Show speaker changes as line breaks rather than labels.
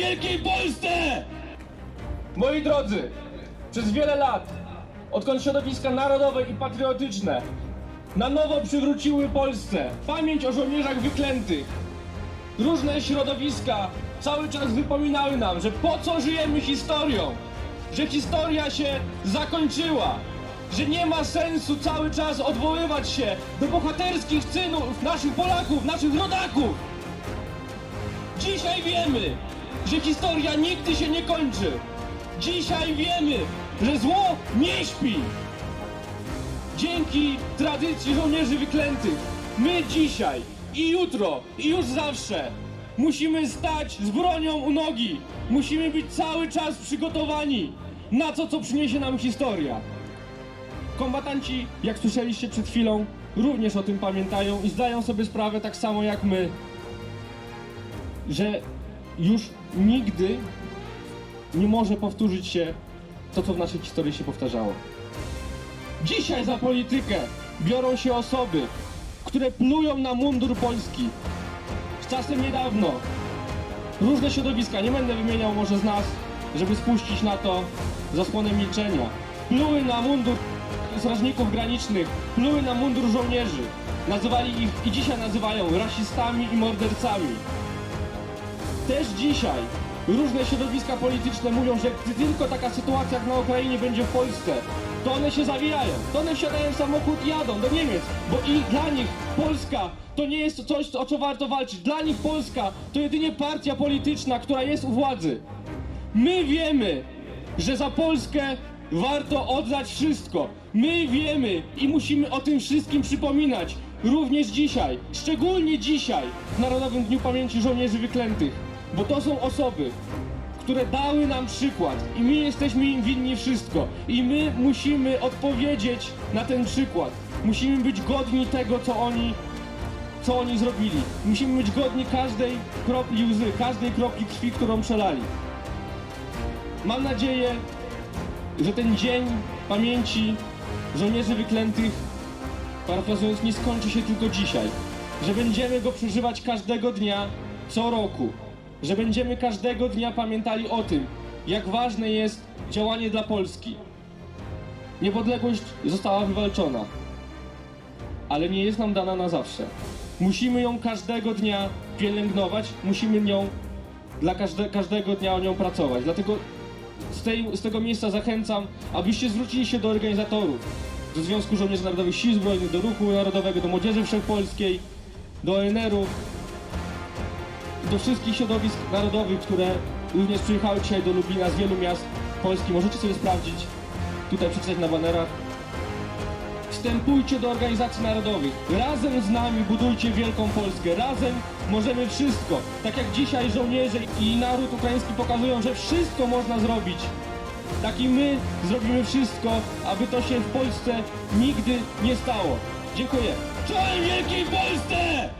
wielkiej Polsce! Moi drodzy, przez wiele lat, odkąd środowiska narodowe i patriotyczne na nowo przywróciły Polsce pamięć o żołnierzach wyklętych, różne środowiska cały czas wypominały nam, że po co żyjemy historią, że historia się zakończyła, że nie ma sensu cały czas odwoływać się do bohaterskich czynów naszych Polaków, naszych rodaków. Dzisiaj wiemy, że historia nigdy się nie kończy. Dzisiaj wiemy, że zło nie śpi. Dzięki tradycji żołnierzy wyklętych, my dzisiaj i jutro i już zawsze musimy stać z bronią u nogi. Musimy być cały czas przygotowani na to, co przyniesie nam historia. Kombatanci, jak słyszeliście przed chwilą, również o tym pamiętają i zdają sobie sprawę tak samo jak my, że już nigdy nie może powtórzyć się to, co w naszej historii się powtarzało. Dzisiaj za politykę biorą się osoby, które plują na mundur Polski. Czasem niedawno różne środowiska, nie będę wymieniał może z nas, żeby spuścić na to zasłonę milczenia, pluły na mundur strażników granicznych, pluły na mundur żołnierzy. Nazywali ich i dzisiaj nazywają rasistami i mordercami. Też dzisiaj różne środowiska polityczne mówią, że gdy tylko taka sytuacja jak na Ukrainie będzie w Polsce, to one się zawijają, to one wsiadają w samochód i jadą do Niemiec, bo i dla nich Polska to nie jest coś, o co warto walczyć. Dla nich Polska to jedynie partia polityczna, która jest u władzy. My wiemy, że za Polskę warto oddać wszystko. My wiemy i musimy o tym wszystkim przypominać. Również dzisiaj, szczególnie dzisiaj, w Narodowym Dniu Pamięci Żołnierzy Wyklętych. Bo to są osoby, które dały nam przykład i my jesteśmy im winni wszystko. I my musimy odpowiedzieć na ten przykład. Musimy być godni tego, co oni, co oni zrobili. Musimy być godni każdej kropli łzy, każdej kropli krwi, którą przelali. Mam nadzieję, że ten dzień pamięci żołnierzy wyklętych, parafrazując, nie skończy się tylko dzisiaj. Że będziemy go przeżywać każdego dnia, co roku. Że będziemy każdego dnia pamiętali o tym, jak ważne jest działanie dla Polski. Niepodległość została wywalczona, ale nie jest nam dana na zawsze. Musimy ją każdego dnia pielęgnować, musimy nią dla każde, każdego dnia o nią pracować. Dlatego z, tej, z tego miejsca zachęcam, abyście zwrócili się do organizatorów, do Związku Żołnierzy Narodowych Sił Zbrojnych, do Ruchu Narodowego, do Młodzieży Wszechpolskiej, do ONR-u, do wszystkich środowisk narodowych, które również przyjechały dzisiaj do Lublina z wielu miast Polski. Możecie sobie sprawdzić, tutaj przeczytać na banerach. Wstępujcie do organizacji narodowych. Razem z nami budujcie wielką Polskę. Razem możemy wszystko. Tak jak dzisiaj żołnierze i naród ukraiński pokazują, że wszystko można zrobić. Tak i my zrobimy wszystko, aby to się w Polsce nigdy nie stało. Dziękuję. Czołem Wielkiej Polsce!